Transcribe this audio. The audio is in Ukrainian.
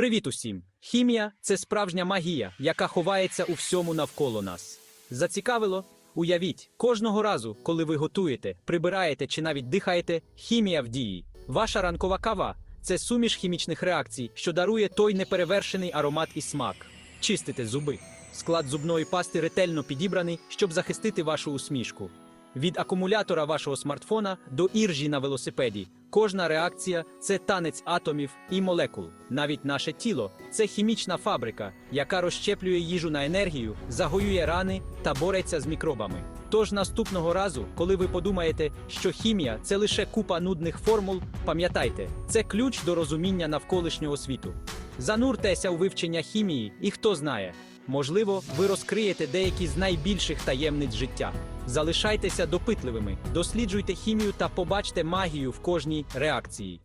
Привіт усім! Хімія це справжня магія, яка ховається у всьому навколо нас. Зацікавило? Уявіть, кожного разу, коли ви готуєте, прибираєте чи навіть дихаєте, хімія в дії. Ваша ранкова кава це суміш хімічних реакцій, що дарує той неперевершений аромат і смак. Чистите зуби. Склад зубної пасти ретельно підібраний, щоб захистити вашу усмішку. Від акумулятора вашого смартфона до іржі на велосипеді. Кожна реакція це танець атомів і молекул. Навіть наше тіло це хімічна фабрика, яка розщеплює їжу на енергію, загоює рани та бореться з мікробами. Тож наступного разу, коли ви подумаєте, що хімія це лише купа нудних формул, пам'ятайте, це ключ до розуміння навколишнього світу. Зануртеся у вивчення хімії, і хто знає, можливо, ви розкриєте деякі з найбільших таємниць життя. Залишайтеся допитливими, досліджуйте хімію та побачте магію в кожній реакції.